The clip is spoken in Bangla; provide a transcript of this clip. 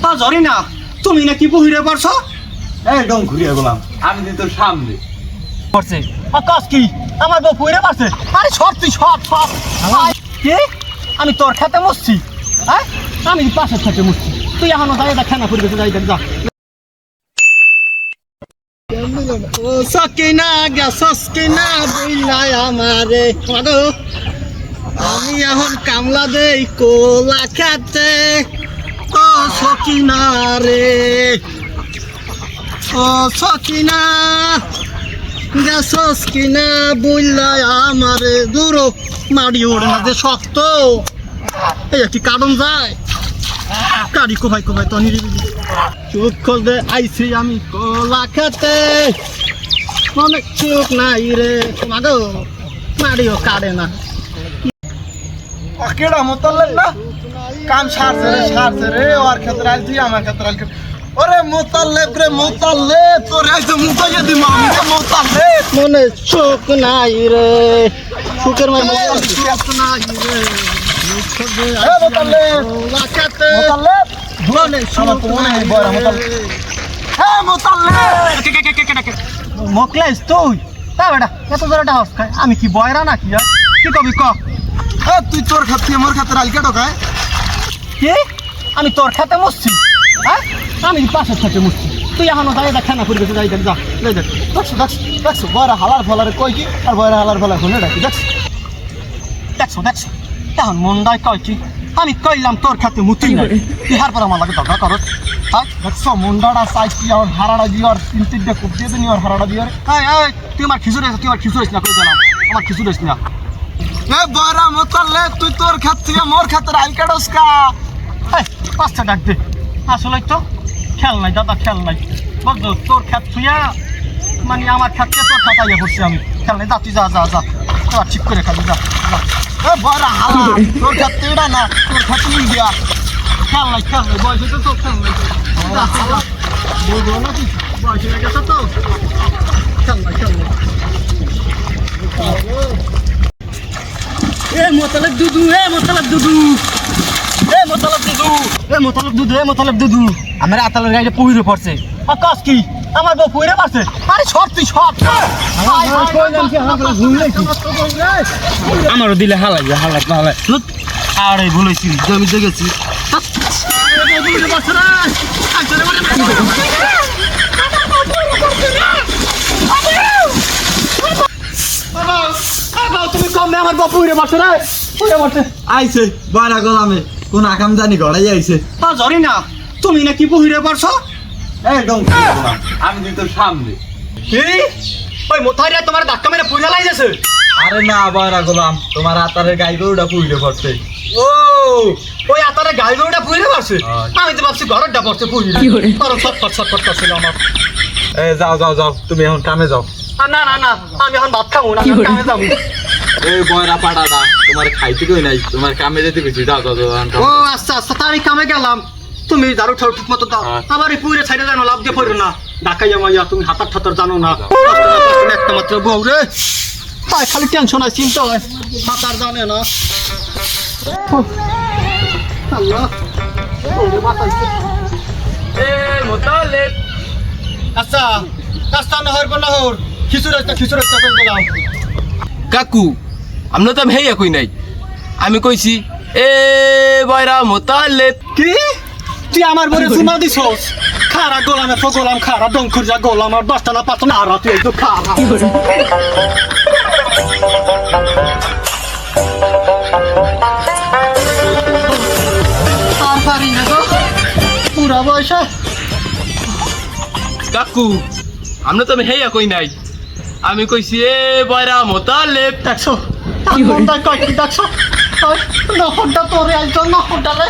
তা জরি না। তুমি নাকি বহিরে পারছ একদম ঘুরিয়ে গেলাম। আমি কিন্তু সামনে। পারছে আকাশ কি? আমার বউ বহিরে পারছে আরে সর তুই সর সর কি? আমি তোর খেতে মরছি হ্যাঁ? আমি পাশের খেতে মরছি তুই এখনও যাই দেখ না ফুরবে যাই দেখ যা। ও সকিনা গেছস কিনা বইলাই আমারে। আমি এখন কামলা দেই কোলা খেতে। ও সকিনা রে। ও সকিনা গেছস কিনা বইলাই আমারে দূর। মাড়ি ওড়ে না যে শক্ত। এই একটি কারণ যায়। কারি কোভাই কোভাই তো নিরিবিলি। চুপ করবে আইছি আমি কোলা খেতে। অনেক চুপ নাই রে। মাগো, মাড়িও কাটে না। কেডা মোতাল্লেন না। কাম সারছে রে সারছে রে ওর ক্ষেত্রে আইছি আমার ক্ষেত্রে আইছি ওরে মোতাল্লেব রে মোতাল্লেব তোর আইছে মুতাইয়া দিম আমি রে মোতাল্লেব। মনে চোখ নাই রে। সুখের মাঝে চোখ নাই রে। এ মোতাল্লেব। কোলা খেতে মোতাল্লেব। মনে আমার তো মনে হয় বড় মোতাল্লেব। হে মোতাল্লেব। মকলেস তুই। তা বেটা এত জোরে হাউস খায়। আমি কি বয়রা নাকি কি কবি ক? তুই তোর আমার ক্ষেত্রে আইল কেটো খায় কি? আমি তোর খেতে মরছি। হ্যাঁ? আমি পাশের খেতে মরছি। তুই এখনও যাই দেখ না ফুরবে যাই দেখ যা যাই দেখ। দেখছ দেখছ দেখছ বয়রা হালার ফলারে কই কি আর বয়রা হালার ফলার ফোনে ডাকি দেখছ? দেখছ দেখছ? এখন মন্দায় কয় কি আমি কইলাম তোর খেতে মুতি নাই ইহার পর আমার লাগে দরকার করত হ্যাঁ? দেখছ মুন্ডাটা চাইছি আর হারাটা দিয়ে আর তিন তিনটে কুপ দিয়ে দিনি আর। হারাটা দিয়ে তুই আমার খিচুড়ি তুই আমার খিচুড়ি না কই আমার খিচুড়ি না। এ বড়া মোতাল্লে তুই তোর ক্ষেত্রে মোর ক্ষেত্রে আইল কেটোস কা? পাঁচটা ডাক দে। আসলে তো খেল নাই দাদা খেল নাই। বুঝলো তোর খেত থুইয়া মানে আমার খেতকে তোর খাতাইয়া পড়ছি আমি। খেল নাই যা তুই যা যা যা। তোর ঠিক করে খাবি যা বড়া হালা তোর ক্ষেত্রে এটা না তোর ক্ষেত্রে দিয়া খেল নাই খেল নাই বয়সে তো তোর খেল নাই। যা, যা। বুঝলো না তুই বয়স হয়ে গেছে তো। খেল নাই খেল নাই। এ মোতালেব দুদু এ মোতালেব দুদু। এ মোতালেব দুদু এ মোতালেব দুদু এ মোতালেব আমার আতালের গাড়িটা পুহিরে পড়ছে। কি? আমার বউ পুইরে পারছে আরে তুই সর আমারও দিলে হালাই হালাই হালাই আরে ভুলেছি জমিতে গেছি তুমি কম আমার বউ পুইরে পারছে রে পুইরে পারছে আইছে বড়া গোলামে। কোন আকাম জানি গড়াই আইছে। তা জরি না। তুমি নাকি পুহিরে পারছ একদম। আমি কিন্তু সামনে। কি? ওই মোথাইরা তোমার ধাক্কা মেরে পুইরা লাইতেছে আরে না বড়া গোলাম তোমার আতারের গাই গরুটা পুইলে পড়ছে। ও ওই আতারে গাই গরুটা পুইরে পারছে আচ্ছা। আমি তো ভাবছি ঘরটা পড়ছে পুইরে কারণ ছটফট ছটফট করছিল আমার। এ যাও যাও যাও তুমি এখন কামে যাও। না না না আমি এখন ভাত খাব না কামে যাব। এই বয়রা পাড়াটা তোমার খাইতে কই নাই? তোমার কামে যেতে যাও যাও ও আচ্ছা আচ্ছা তা আমি কামে গেলাম। তুমি ঝাড়ু ঠাড়ু ঠিক মতো দাও। হ্যাঁ। আবার এই পুইরে সাইডে জানো লাভ দিয়ে পড়ো না। ডাকাইয়া মাইয়া তুমি হাতার ঠাতার জানো না। একটা মাত্র বউ রে। তাই খালি টেনশন হয় চিন্তা হয়। হাতার জানে না। আল্লাহ। ওরে বাঁচাইছে। আচ্ছা রাস্তা না হইব না হর খিচুড়ি খিচুড়ি করে দিলাম কাকু আমরা তো হেই কই নাই। আমি কইছি এ বয়রা মোতালেব। কি? তুই আমার বরে জুমা দিছস? খারা গোলামে তো গোলাম খারা দঙ্কুর যা গোলাম আর দশটা না পাঁচটা না আর তুই তো খারা। আর পারি না গো। পুরা বয়সে। কাকু আমরা তো হেই কই নাই। আমি কইছি এ বয়রা মোতালেব। দেখছ? মনটায় কয় কি দেখছ নহরটা তোরে একজন নহরটা রে